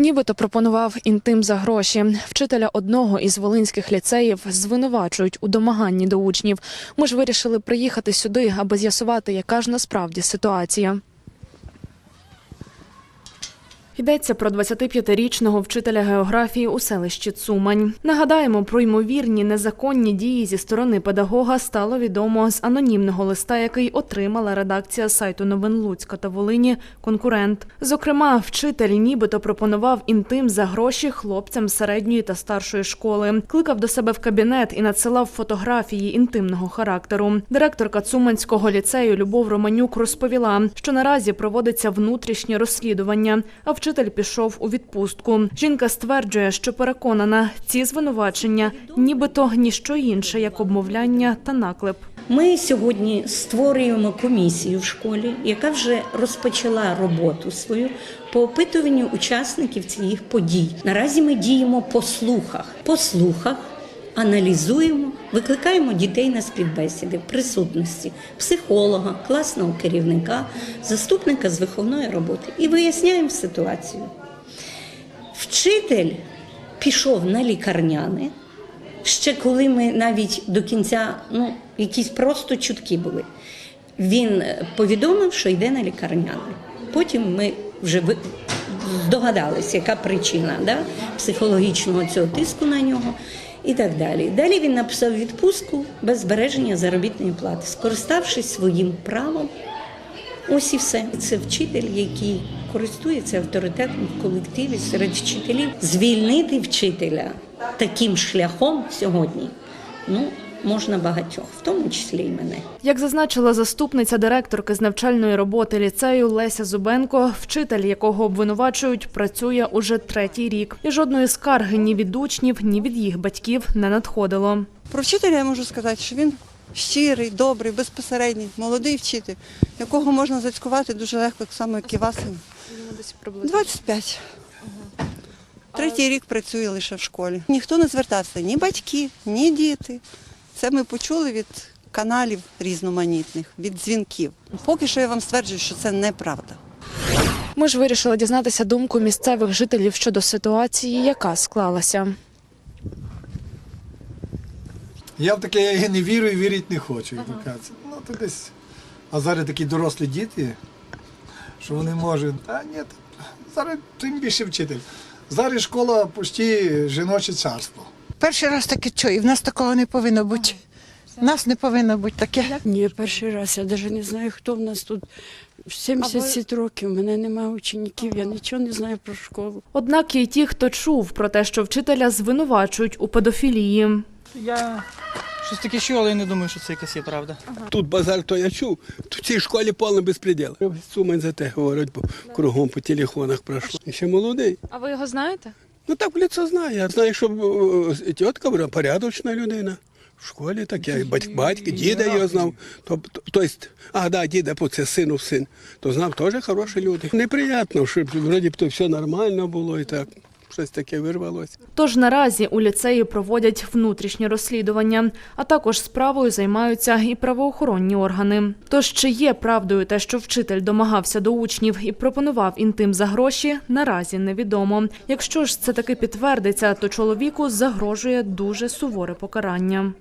Нібито пропонував інтим за гроші. Вчителя одного із волинських ліцеїв звинувачують у домаганні до учнів. Ми ж вирішили приїхати сюди, аби з'ясувати, яка ж насправді ситуація. Йдеться про 25-річного вчителя географії у селищі Цумань. Нагадаємо, про ймовірні незаконні дії зі сторони педагога стало відомо з анонімного листа, який отримала редакція сайту новин Луцька та Волині конкурент. Зокрема, вчитель нібито пропонував інтим за гроші хлопцям середньої та старшої школи, кликав до себе в кабінет і надсилав фотографії інтимного характеру. Директорка Цуманського ліцею Любов Романюк розповіла, що наразі проводиться внутрішнє розслідування, а вчитель пішов у відпустку. Жінка стверджує, що переконана, ці звинувачення нібито ніщо інше, як обмовляння та наклеп. Ми сьогодні створюємо комісію в школі, яка вже розпочала роботу свою по опитуванню учасників цих подій. Наразі ми діємо по слухах. По слухах аналізуємо, викликаємо дітей на співбесіди в присутності психолога, класного керівника, заступника з виховної роботи і виясняємо ситуацію. Вчитель пішов на лікарняне, ще коли ми навіть до кінця, ну, якісь просто чутки були. Він повідомив, що йде на лікарняне. Потім ми вже здогадалися, яка причина да, психологічного цього тиску на нього і так далі. Далі він написав відпустку без збереження заробітної плати, скориставшись своїм правом. Ось і все. Це вчитель, який користується авторитетом в колективі серед вчителів. Звільнити вчителя таким шляхом сьогодні ну, можна багатьох, в тому числі і мене. Як зазначила заступниця директорки з навчальної роботи ліцею Леся Зубенко, вчитель, якого обвинувачують, працює уже третій рік, і жодної скарги ні від учнів, ні від їх батьків не надходило. Про вчителя я можу сказати, що він щирий, добрий, безпосередній, молодий вчитель, якого можна зацькувати дуже легко, так само, як і вас. 25. Третій рік працює лише в школі. Ніхто не звертався, ні батьки, ні діти. Це ми почули від каналів різноманітних, від дзвінків. Поки що я вам стверджую, що це неправда. Ми ж вирішили дізнатися думку місцевих жителів щодо ситуації, яка склалася. Я в таке я не вірю і вірити не хочу. як то кажуть. Ну, то десь. А зараз такі дорослі діти, що вони можуть. А ні, зараз тим більше вчитель. Зараз школа почти жіноче царство. Перший раз таке чую, в нас такого не повинно бути. У нас не повинно бути таке. Ні, перший раз. Я навіть не знаю, хто в нас тут. 70 років, у мене немає учнів, я нічого не знаю про школу. Однак є й ті, хто чув про те, що вчителя звинувачують у педофілії. Я щось таке чув, але я не думаю, що це якась є правда. Тут базар, то я чув, то в цій школі повний безпреділ. Сумань за те говорять, бо кругом по телефонах пройшло. Ще молодий. А ви його знаєте? Ну так в лицо знаю. Я знаю, що е, тітка була порядочна людина. В школі таке, батьк, батьки, діда його знав. Тобто, то есть, а, да, діда, це сину син, то знав теж хороші люди. Неприємно, щоб вроді б то все нормально було і так. Щось таке вирвалося. Тож наразі у ліцеї проводять внутрішнє розслідування, а також справою займаються і правоохоронні органи. Тож чи є правдою те, що вчитель домагався до учнів і пропонував інтим за гроші, наразі невідомо. Якщо ж це таки підтвердиться, то чоловіку загрожує дуже суворе покарання.